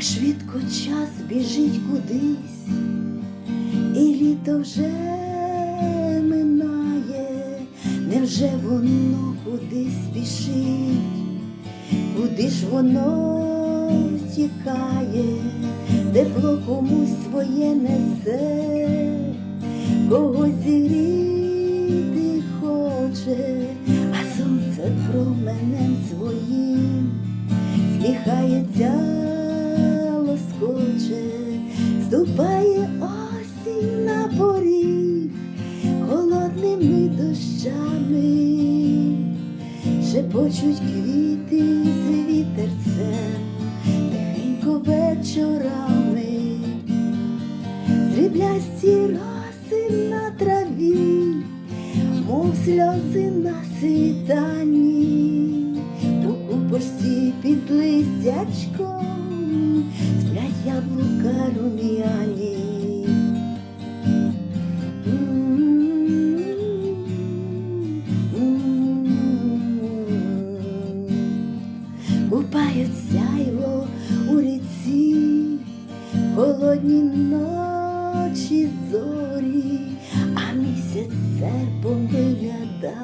швидко час біжить кудись, і літо вже минає, невже воно кудись спішить, куди ж воно тікає, тепло комусь своє несе, когось зігріти хоче, а сонце променем своїм сміхається, шепочуть квіти з вітерцем, тихенько вечорами, сріблясті роси на траві, мов сльози на світанні, у купорсі під листячком сплять яблука рум'яні. Холодні ночі зорі, а місяць серпом вигляда,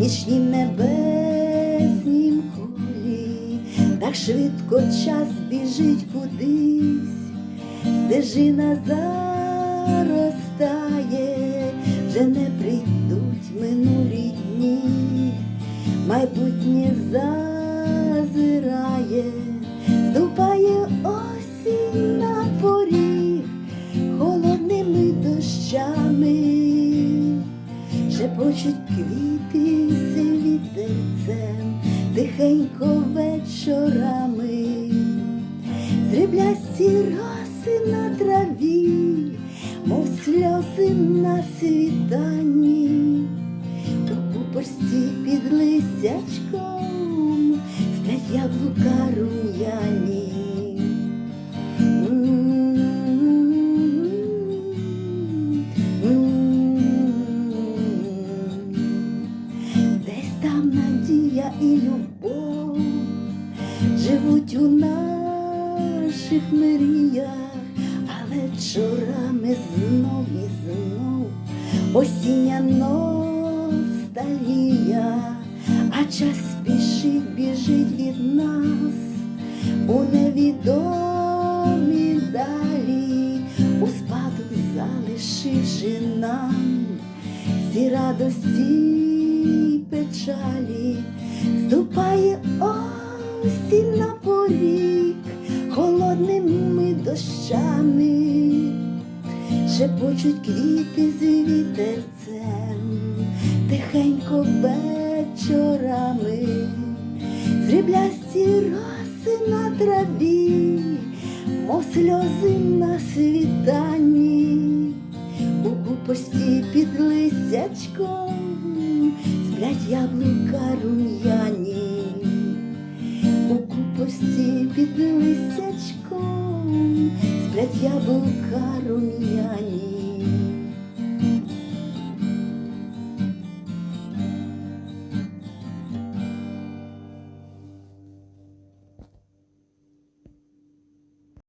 нічні небеснім колі, так швидко час біжить кудись, стежина заростає, вже не прийдуть минулі дні, майбутнє зазирає, шепочуть квіти вітерцем, тихенько вечорами, сріблясті роси на траві, мов сльози на світанні, у купорсі під листячком сплять яблука рум'яні. Живуть у наших мріях, а вечорами знов і знов осіння ностальгія, а час спішить, біжить від нас у невідомі далі, у спадок залишивши нам всі радості печалі, ступає осінь на поріг холодними дощами, шепочуть квіти з вітерцем, тихенько вечорами, сріблясті роси на траві, мов сльози на світанні. У купості під листячком сплять яблука рум'яні, у купості під листячком сплять яблука рум'яні.